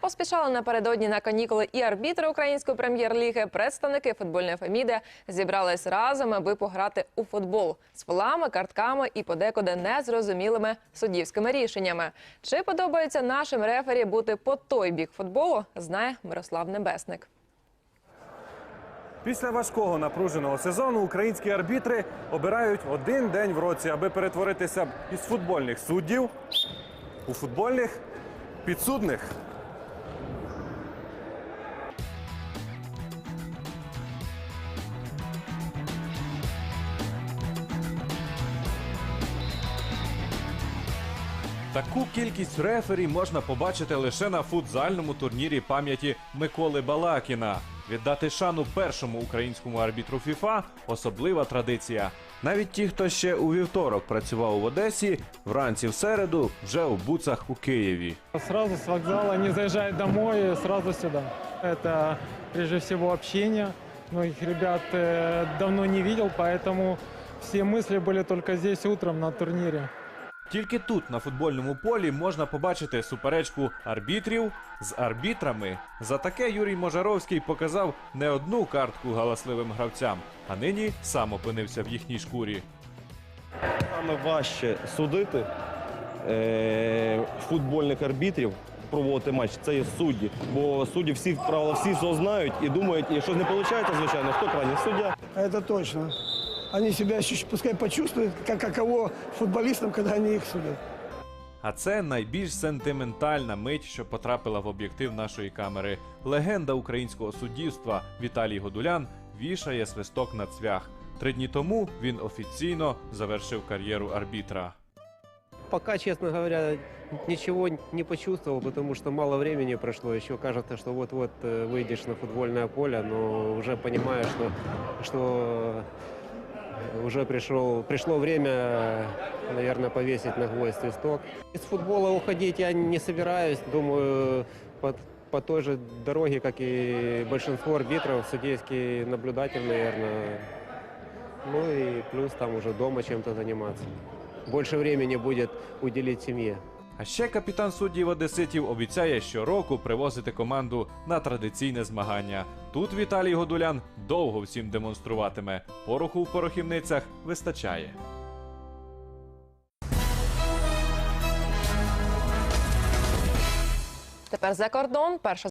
Поспішали напередодні на канікули і арбітри української прем'єр-ліги, представники футбольної феміди зібрались разом, аби пограти у футбол з фолами, картками і подекуди незрозумілими суддівськими рішеннями. Чи подобається нашим рефері бути по той бік футболу, знає Мирослав Небесник. Після важкого напруженого сезону українські арбітри обирають один день в році, аби перетворитися із футбольних суддів у футбольних підсудних. Таку кількість рефері можна побачити лише на футзальному турнірі пам'яті Миколи Балакіна. Віддати шану першому українському арбітру ФІФА особлива традиція. Навіть ті, хто ще у вівторок працював в Одесі, вранці в середу вже у буцах у Києві. Сразу с вокзала не заезжать домой, и сразу сюда. Это прежде всего общение. Многих ребят э, давно не видел, поэтому все мысли были только здесь утром на турнире. Тільки тут, на футбольному полі, можна побачити суперечку арбітрів з арбітрами. За таке Юрій Можаровський показав не одну картку галасливим гравцям, а нині сам опинився в їхній шкурі. Саме важче судити е, футбольних арбітрів, проводити матч, це є судді. Бо судді всі правила всі все знають і думають, і щось не виходить, звичайно, хто крайній суддя. Это точно. Они себя пускай почувствуют, как каково футболистам, когда они их судят. А це найбільш сентиментальна мить, що потрапила в об'єктив нашої камери. Легенда українського суддівства Віталій Годулян вішає свисток на цвях. Три дні тому він офіційно завершив кар'єру арбітра. Пока, честно говоря, ничего не почувствовал, потому что мало времени прошло. Еще кажется, что вот-вот э, выйдешь на футбольное поле, но уже понимаешь, что, что уже пришел, пришло время, наверное, повесить на гвоздь свисток. Из футбола уходить я не собираюсь. Думаю, по, по той же дороге, как и большинство арбитров, судейский наблюдатель, наверное. Ну и плюс там уже дома чем-то заниматься. Больше времени будет уделить семье. А ще капітан суддів Одеситів обіцяє щороку привозити команду на традиційне змагання. Тут Віталій Годулян довго всім демонструватиме. Пороху в порохівницях вистачає. Тепер за кордон. Перша